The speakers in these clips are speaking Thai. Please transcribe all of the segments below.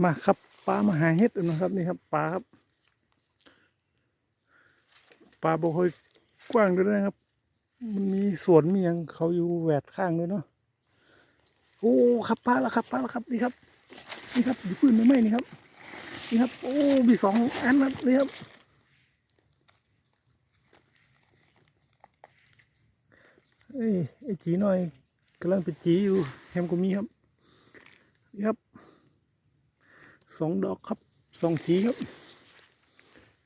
มาครับปลามาหาเห็ดนะครับนี่ครับปลาครับปลาบ่ค่อยกว้างด้วยนะครับ มันมีสวนมีอย่างเขาอยู่แหวดข้างด้วยเนาะโอ้ครับปลาแล้วครับปลาแล้วครับนี่ครับ นี่ครับอยู่พื้นไม่ไหมนี่ครับ นี่ครับ โอ้มีสองอันครับนี่ครับเอ้ยไอ้จีหน่อยกำลังเป็นจีอยู่แฮมก็มีครับนี่ครับ สองดอกครับสองขีครับ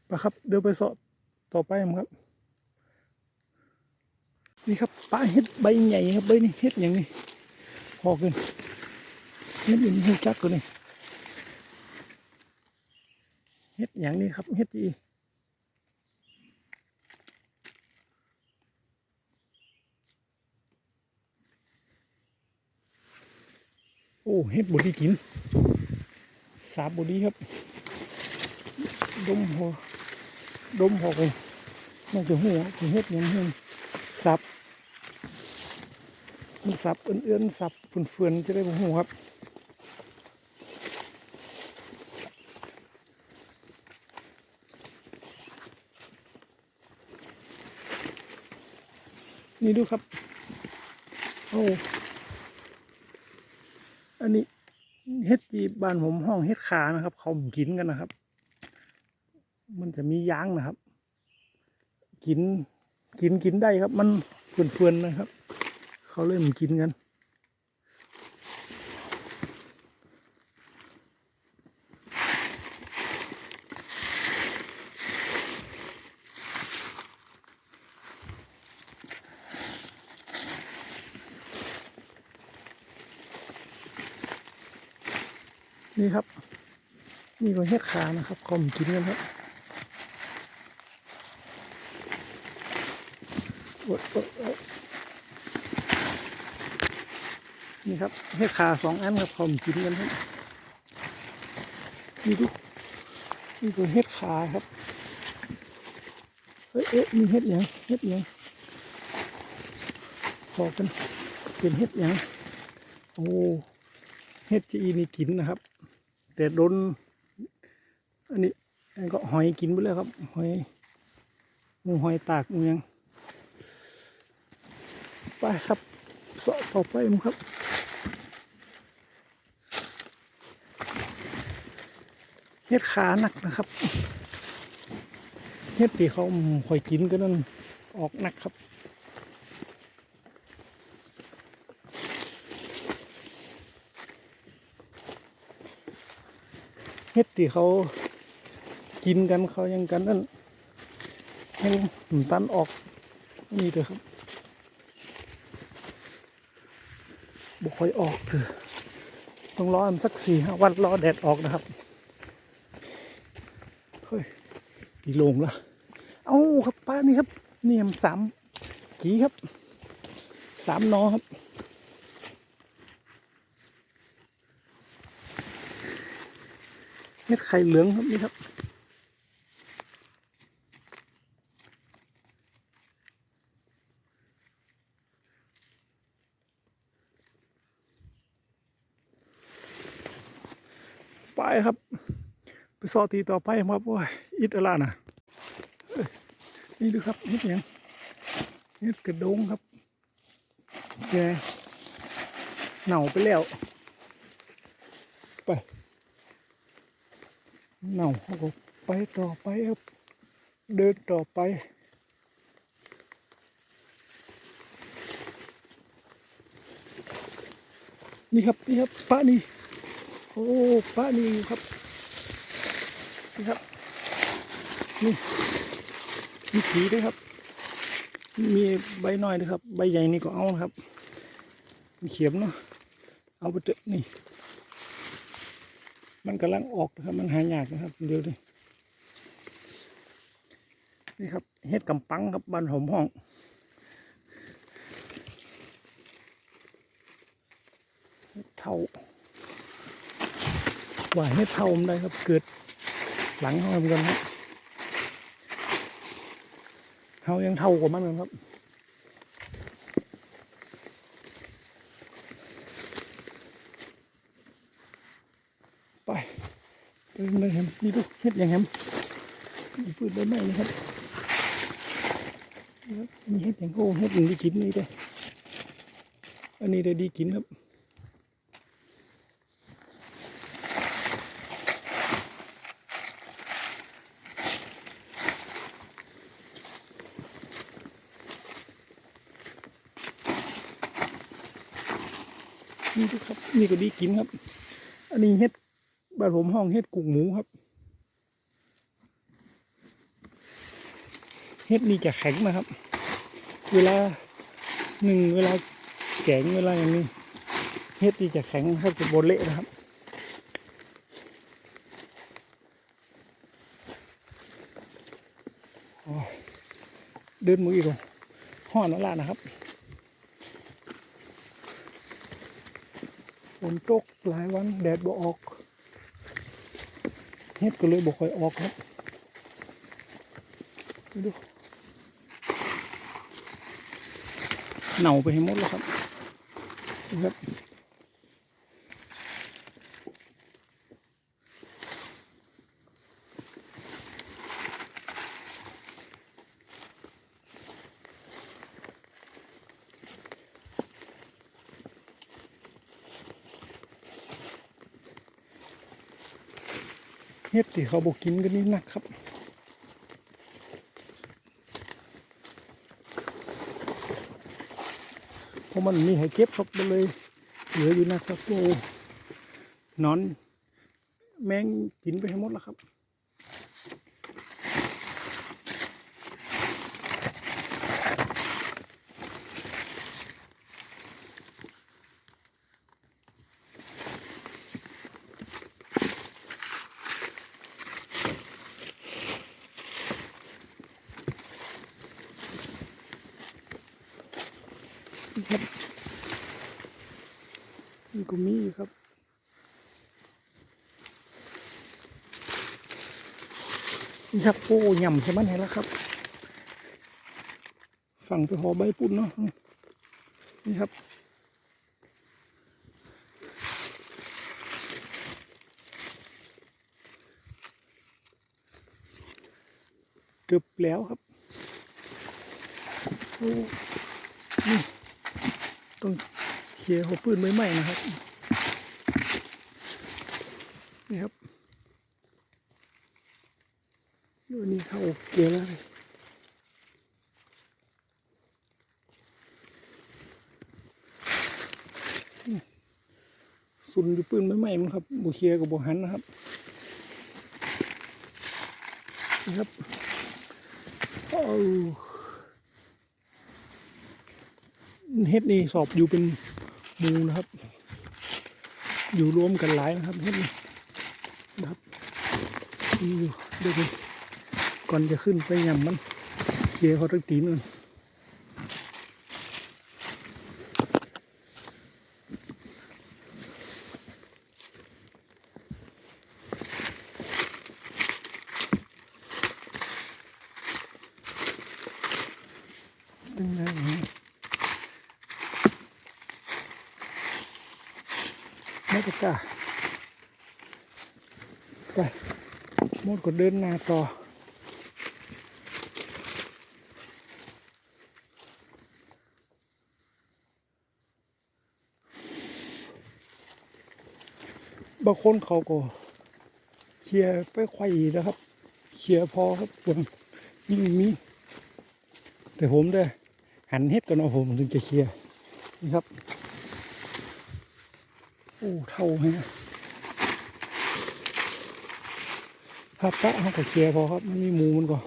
ไปครับเดี๋ยวไปเสาะต่อไปครับ นี่ครับปลาเห็ดใบใหญ่ครับใบนี้เห็ดอย่างนี้พอกันเห็ดอย่างนี้จักกันนี่เห็ดอย่างนี้ครับเห็ดจีโอ้เห็ดบดีกิน สาบบดีครับ ดมหัวดมหัวไปน่าจะหัวจะเฮ็ดยังเฮ็ดสับมันสับเอื้อนๆสับเฟือนๆจะได้บ่หูครับนี่ดูครับ โอ้ อันนี้ เฮ็ดจีบ้านผมห้องเฮ็ดขานะครับ เขากินกันนะครับ มันจะมียางนะครับ กินกินกินได้ครับ มันเฟื่อนๆนะครับ เขาเริ่มกินกันครับ นี่ก็เฮ็ดขานะครับเขากินกันครับนี่ครับเฮ็ดขาสองอันครับเขากินกันครับนี่ดูนี่ก็เฮ็ดขาครับเอ้ยเอ๊ะมีเฮ็ดยังเฮ็ดยังพอกันเป็นเฮ็ดยังโอ้เฮ็ดจีนี่กินนะครับ แต่โดน อันนี้ก็หอยกินไปเลยครับ หอยมูหอยตากมูยังไปครับสาะต่อไปมั้งครับเฮ็ดขาหนักนะครับเฮ็ดที่เขาคอยกินก็นั่นออกหนักครับเฮ็ดที่เขา กินกันเขายังกันนั่นให้ตันออกนี่เถอะครับบุค่อยออกเถอะต้องรอมันสักสี่ห้าวันรอแดดออกนะครับเฮ้ยตีโลงละเอ้าครับป้านี่ครับเนี่ยสามกี่ครับสามนอครับเม็ดไข่เหลืองครับนี่ครับ ครับ ไปซอตีต่อไปครับโอ้ยอิดอะไรนะนี่ดูครับนิดยังนิดกระดงครับแกเหน่าไปแล้วไปเน่าเขาก็ไปต่อไปครับ เดินต่อไปนี่ครับนี่ครับป้านี่ โอ้ป้านี่ครับนี่ครับนี่มีผีด้วยครับ มีใบน้อยด้วยครับ ใบใหญ่นี่ก็เอานะครับมีเขียมเนาะเอาไปเถอะนี่ มันกำลังออกนะครับ มันหายากนะครับ เดี๋ยวดินี่ครับเฮ็ดกำปังครับบ้านหอมห้องเท่า ว่าเฮ็ดเท่ามันได้ครับ เกิดหลังเขาเหมือนกันครับเขายังเท่ากว่ามันกันครับไปเออเลยแฮมนี่ดูเฮ็ดอย่างแฮมมีพืชใบไม้นะครับนี่ครับมีเฮ็ดอย่างโอ้เฮ็ดอย่างดีกินนี่เด้อันนี้ได้ดีกินครับ นี่ครับนี่ก็ดีกินครับ อันนี้เฮ็ดบ้านผมห้องเฮ็ดกุกหมูครับเฮ็ดนี่จะแข็งนะครับ เวลาหนึ่งเวลาแกงเวลาอย่างนี้เฮ็ดนี่จะแข็งครับจะโบเละนะครับเดินมืออีกแล้วห้อนนั่นละนะครับ ฝนตกหลายวันแดดบ่ออกเฮ็ดก็เลยบ่ค่อยออกครับดูเน่าไปให้หมดแล้วครับครับ ที่เขาบอกกินกันนี่นักครับเพราะมันมีให้เก็บครับมันเลยเหลืออยู่นะครับโอ้นอน แมงกินไปให้หมดแล้วครับ นี่ก็มีอยู่ครับนี่ครับโอ้ยำใช่ไหมไหนแล้วครับ ฝั่งไปหอใบปุ่นเนาะนี่ครับเกือบแล้วครับโอ้ต้อง เคหัวปืนใหม่ๆนะครับ นี่ครับดูนี่เข้าเกียร์แล้วเลยสุนอยู่ปืนใหม่ๆมั้งครับบูเคียกับบูหันนะครับนี่ครับโอ้เฮ็ดนี่สอบอยู่เป็น มูนะครับ อยู่รวมกันหลายนะครับเห็นี่นะครับอยู่เดี๋ยวดูก่อนจะขึ้นไปยำมันเสียร์เขาตั้งตีนก่อน ไม่ตะกล้าไปมดก็เดินหน้าต่อบางคนเขาก็เคลียไปไขว้นะครับเคลียพอครับบนยิ่งมีแต่ผมได้หันเฮ็ดก่อนเอาผมถึงจะเคลียนี่ครับ โอ้เท่าฮะถ้าปะเขาก็เคลียร์พอครับไม่มีหมูมันก็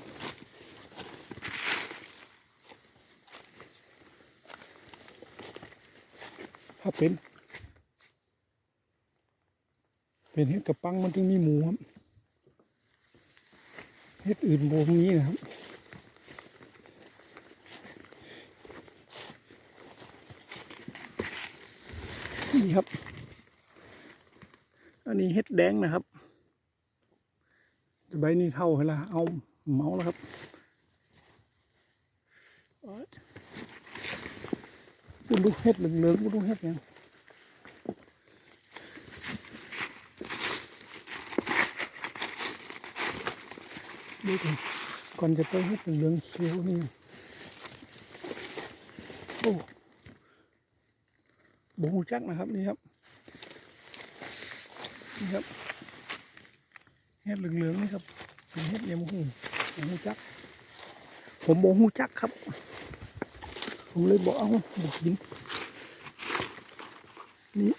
ถ้าเป็น เป็นเห็ดกระปังมันถึงมีหมูครับเห็ดอื่นโบมีนะครับนี่ครับ นี้เห็ดแดงนะครับจะใบนี้เท่าไหร่ละเอาเมาแล้วครับโอ๊ยดูดูเห็ดเหลืองๆดูเห็ดยังดูก่อนก่อนจะไปเฮ็ดเหลืองเขียวนี่โอ้บงหูจักนะครับนี่ครับ ครับเฮ็ดเหลืองๆนี่ครับเป็นเฮ็ดยมหูยมูจัก ผมบงหูจักครับ ผมเลยบอกเอาบอกกินนี่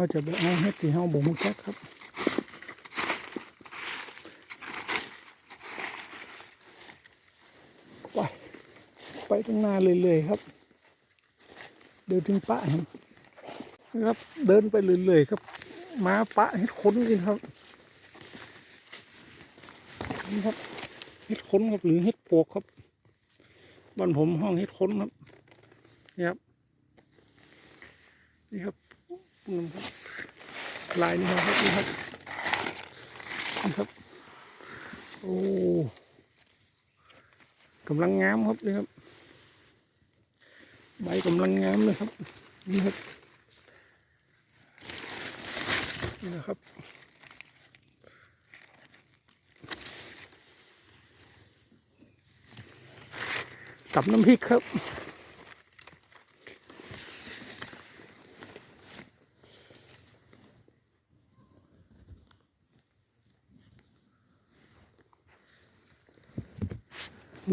เราจะไปเอาเฮ็ดที่เฮาบ่ฮู้จักครับไปไปตรงน้าเรื่อยๆครับ เดินถึงปะเห็นะครับเดินไปเรื่อยๆครับมาปะเฮ็ดค้นกันครับนี่ครับเฮ็ดค้นครับหรือเฮ็ดปวกครับบ้านผมห้องเฮ็ดค้นครับนี่ครับนี่ครับ ลายนี่ครับนี่ครับนี่ครับ โอ้กำลังงามครับนี่ครับ ใบกำลังงามเลยครับ นี่ครับนี่นะครับกับน้ำพริกครับ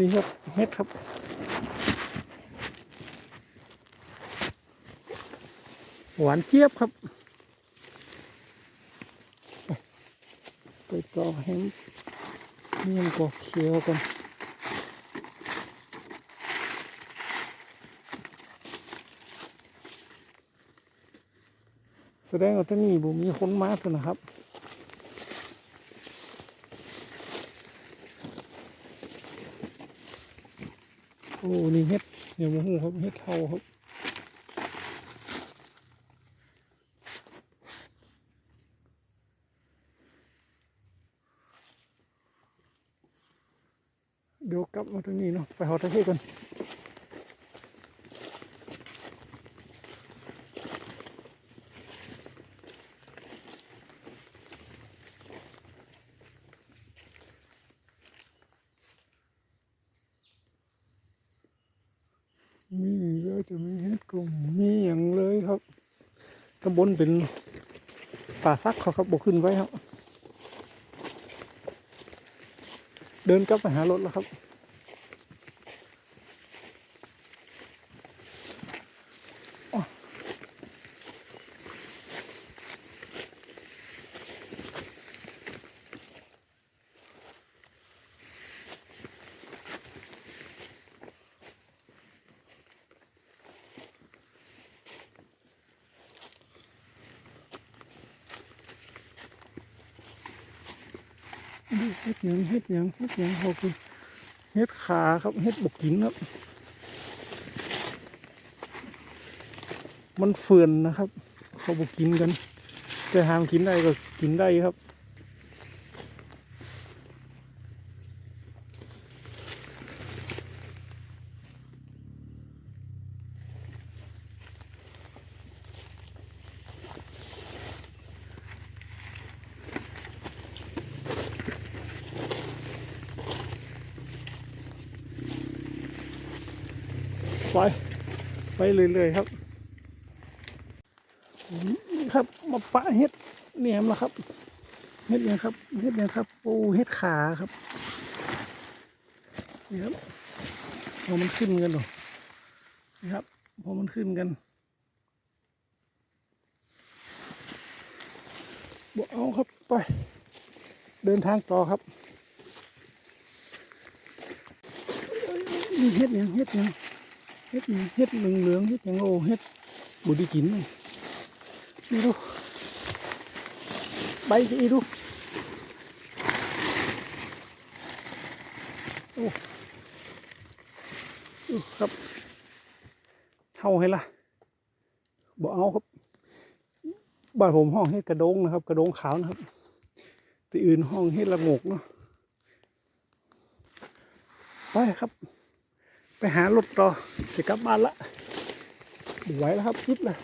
นี่ครับเฮ็ดครับหวานเจี๊ยบครับไปต่อแฮมนี่มันก็เขียวกันแสดงว่าที่นี่บุมีคนมาเถอะนะครับ โอ้นี่เฮ็ดเดี๋ยวมโหครับเฮ็ดเทาครับเดี๋ยวกลับมาตรงนี้เนาะไปหอตะเคียนกัน มีก็จะมีเฮ็ดกลุ่มมีอย่างเลยครับตำบล เป็นป่าซักเขาครับบกขึ้นไว้ครับ เดินกลับไปหารถแล้วครับ เฮ็ดหยังเฮ็ดห ยังเฮ็ดยังเขาคือเฮ็ดขาครับเฮ็ดบกกินครับ มันเฟื่อนนะครับ เขาบกกินกันแต่หามกินได้ก็กินได้ครับ เรื่อยๆครับนี่ครับมาปะเฮ็ดเนี่ยมละครับเฮ็ดเนี่ยครับเฮ็ดเนี่ยครับโอ้เฮ็ดขาครับนี่ครับพอมันขึ้นกันหรอนี่ครับพอมันขึ้นกันบเอาครับไป เดินทางต่อครับนี่เฮ็ดเนี่ยงเฮ็ดเนี่ยง เฮ็ดเฮ็ดเหลืองเหลืองเฮ็ดยังโอเฮ็ดบุดีกินนี่นี่ดูใบจะอีดูโอ้โอ้ครับเท่าให้ละบ่เอาครับบ้านผมห้องเฮ็ดกระโดงนะครับ กระโดงขาวนะครับที่อื่นห้องเฮ็ดละโงกเนาะไปครับ ไปหารถต่อจะกลับบ้านละไหวแล้วครับพิดละ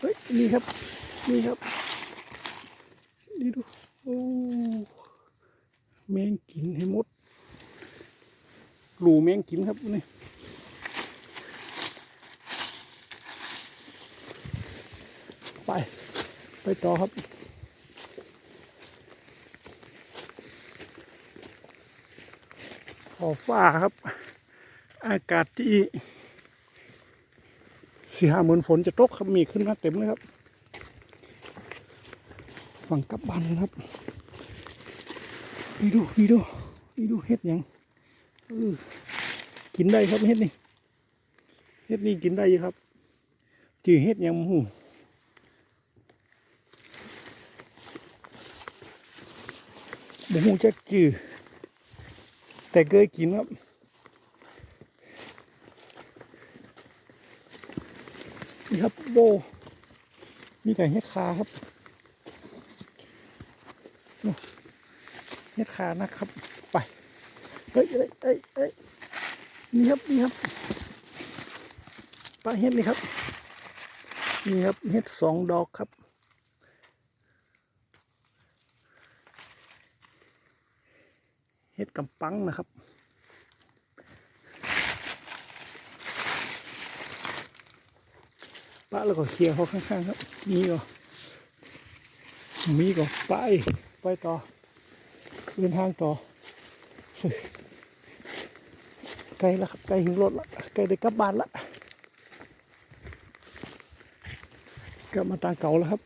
เฮ้ยนี่ครับ นี่ครับ นี่ดู โอ้แมงกินให้หมดหลูแมงกินครับนี่ไปไปต่อครับขอฟ้าครับ อากาศที่สี่ห้าหมื่นฝนจะตกครับมีขึ้นมาเต็มเลยครับ ฝั่งกลับบ้านครับ นี่ดู นี่ดู นี่ดูเฮ็ดยังเออ กินได้ครับเฮ็ดนี่เฮ็ดนี่กินได้อยู่ครับจือเฮ็ดยังหูบ่หูจักจือแต่เคยกินครับนี่ครับโบมีแต่เห็ดขาครับเห็ดขานะครับ ไป เฮ้ยเอ้ยเอ้ยเอ้ย นี่ครับนี่ครับปลาเห็ดนี่ครับ นี่ครับเห็ดสองดอกครับ เห็ดกำปังนะครับปะแล้วก็เคลียร์เขาข้างๆครับมีก็มีก็ไปไปต่อเดินทางต่อ ใกล้แล้วครับใกล้ถึงรถละใกล้ได้กลับบ้านละกลับมาตางเก่าแล้วครับ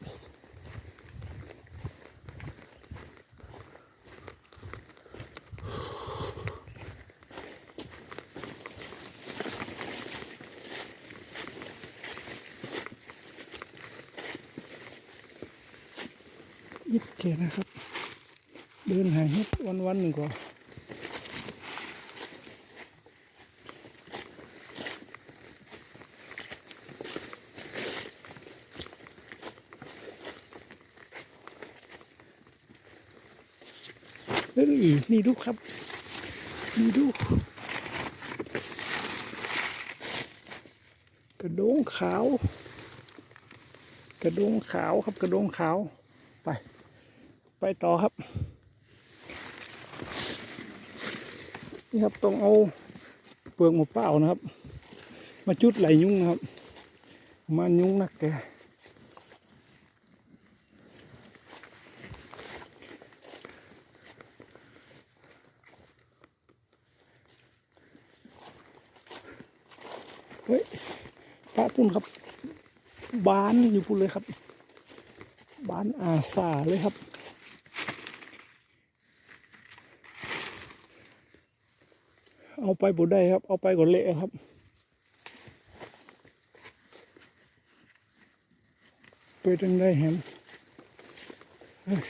ยิดเกนะครับ เดินหาเฮ็ดวันวันหนึ่งก่อน ฮ้ยนี่ดูครับ นี่ดู กระโดงขาว กระโดงขาวครับกระโดงขาว ไป ไปต่อครับ นี่ครับต้องเอาเปลือกมะเปล่านะครับ มาจุดไหลยุงนะครับ มันยุงนักแก เฮ้ยป้าปุ่นครับบานอยู่ปุ่นเลยครับบานอาสาเลยครับเอาไปบ่ได้ครับ เอาไปก่อนเละครับ ไปจังได้แฮมเฮ้ย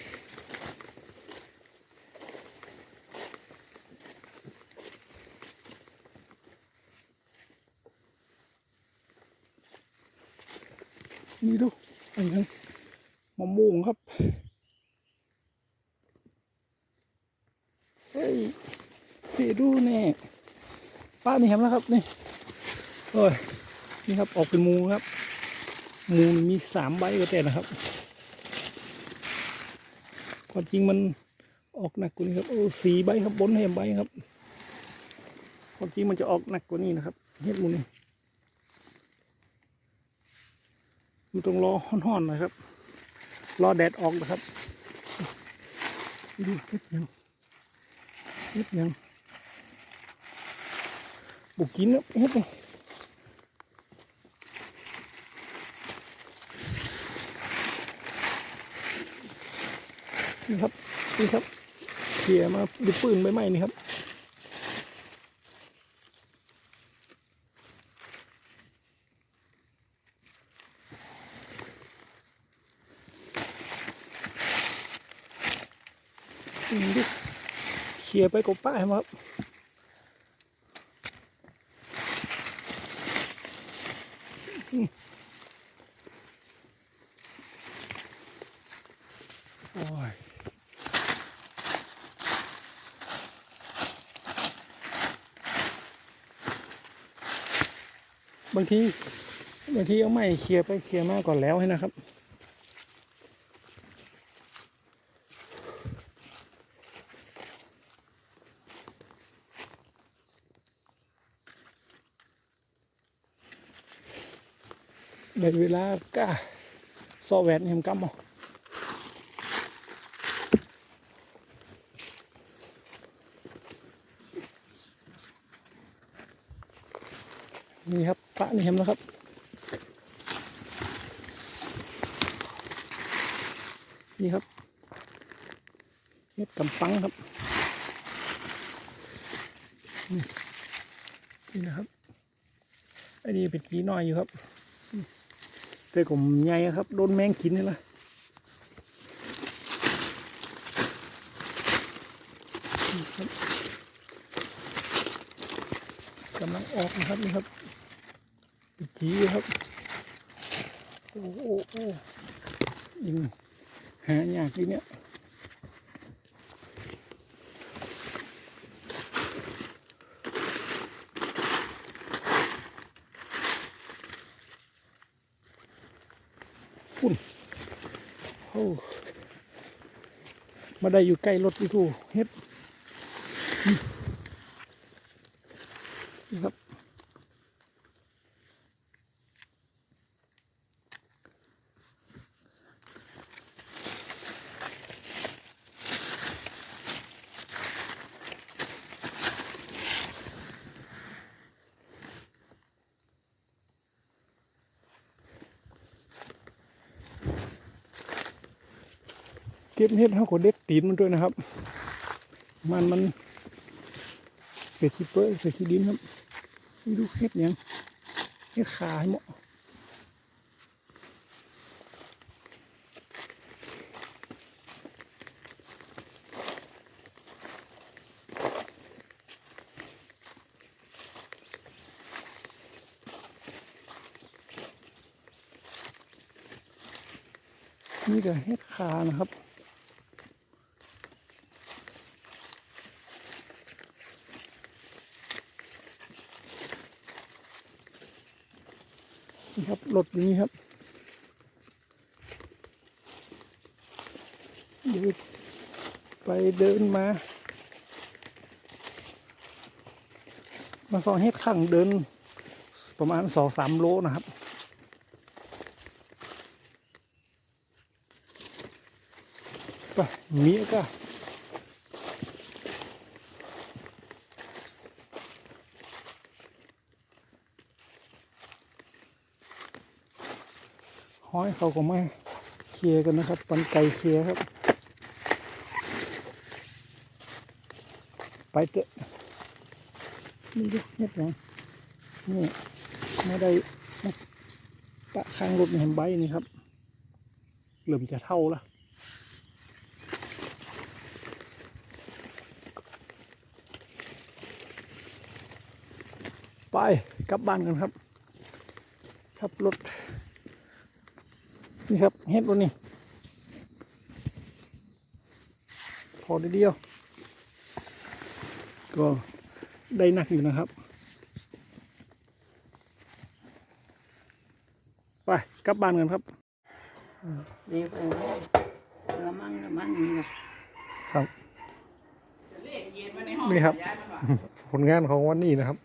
นี่ ดูอันนั้นมะม่วงครับ เฮ้ยพี่ดูแน่ป้านี่เห็นแล้วครับนี่โอ้ยนี่ครับออกเป็นมูครับ มูมีสามใบก็แต่นะครับความจริงมันออกหนักกว่านี้ครับโอ้สี่ใบครับบนแหมใบครับความจริงมันจะออกหนักกว่านี้นะครับเฮ็ดมูนี่ มันต้องรอห่อนๆหน่อยครับ รอแดดออกนะครับดูเฮ็ดยังเฮ็ดหยังบุกินแล้วเฮ็ดเลยนี่ครับนี่ครับเขี่ยมาดูปืนใบไม้นี่ครับ อืมดิเคลียร์ไปกับป้าให้มาครับโอ้ยบางทีบางทีเอาไม่เคลียร์ไปเคลียร์มาก่อนแล้วให้นะครับ ในเวลาก้าซอแหวนเห็นกำเอานี่ครับปะนี่เห็นแล้วครับนี่ครับเห็ดกำปังครับนี่นี่นะครับ อันนี้เป็นกีน้อยอยู่ครับ แต่ผมใหญ่ครับ โดนแมงกินนี่ละนี่ครับกำลังออกนะครับนี่ครับปีจีครับ โอ้โอ้โอ้ยิงหายากทีเนี้ย มาได้อยู่ใกล้รถอีทูเฮ็ด เก็บเห็ดเท่ากับเด็ดตีนมันด้วยนะครับ มันมันเป็ดขี้เปื้อยเป็ดขี้ดินครับนี่ดูเห็ดยังเห็ดขาให้หมดนี่ก็เห็ดขานะครับ นี่ครับรถอยู่นี่ครับ เดี๋ยวไปเดินมา มาซอยเฮ็ดข้างเดิน ประมาณสองสามโลนะครับไปเมียก็ อยเขาก็ไม่เคลียร์กันนะครับปันไก่เคลียร์ครับ ไปเตะนี่ดูเน็ดหยังนี่ไม่ได้ปะข้างรถเห็นใบนี่ครับเริ่มจะเท่าละไปกลับบ้านกันครับขับรถ นี่ครับเฮ็ดวันนี้พอได้เดียว ก็ได้หนักอยู่นะครับ ไปกลับบ้านกันครับเรียกโอ้ยละมั่งละมั่งนี่ครับครับเล่นเย็นมาในห้องนี่ครับย้ายมันว่ะผลงานของวันนี้นะครับ